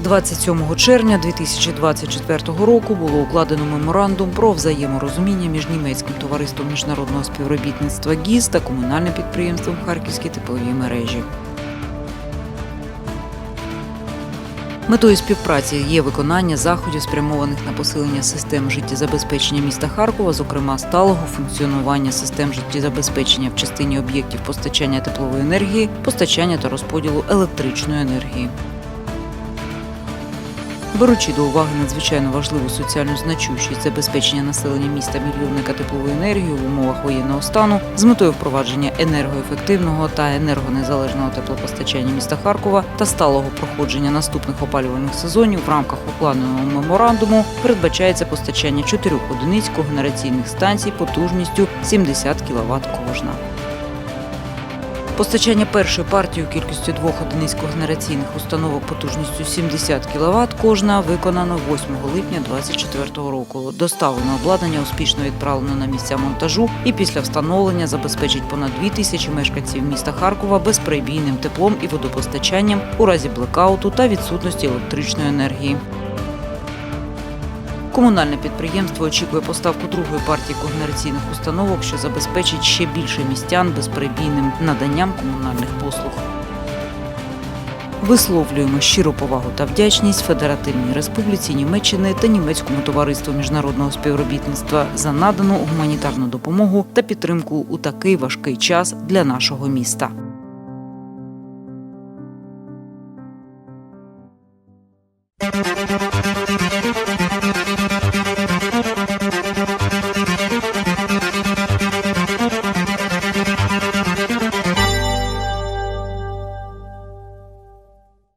27 червня 2024 року було укладено меморандум про взаєморозуміння між німецьким товариством міжнародного співробітництва ГІС та комунальним підприємством Харківські теплові мережі. Метою співпраці є виконання заходів, спрямованих на посилення систем життєзабезпечення міста Харкова, зокрема сталого функціонування систем життєзабезпечення в частині об'єктів постачання теплової енергії, постачання та розподілу електричної енергії. Беручи до уваги надзвичайно важливу соціальну значущість забезпечення населення міста мільйонника тепловою енергією в умовах воєнного стану з метою впровадження енергоефективного та енергонезалежного теплопостачання міста Харкова та сталого проходження наступних опалювальних сезонів в рамках укладеного меморандуму передбачається постачання чотирьох одиниць когенераційних станцій потужністю 70 кВт кожна. Постачання першої партії у кількості двох одиниць когенераційних установок потужністю 70 кВт кожна виконано 8 липня 2024 року. Доставлено обладнання успішно відправлено на місця монтажу і після встановлення забезпечить понад 2 тисячі мешканців міста Харкова безперебійним теплом і водопостачанням у разі блекауту та відсутності електричної енергії. Комунальне підприємство очікує поставку другої партії когенераційних установок, що забезпечить ще більше містян безперебійним наданням комунальних послуг. Висловлюємо щиру повагу та вдячність Федеративній Республіці Німеччини та німецькому товариству міжнародного співробітництва за надану гуманітарну допомогу та підтримку у такий важкий час для нашого міста.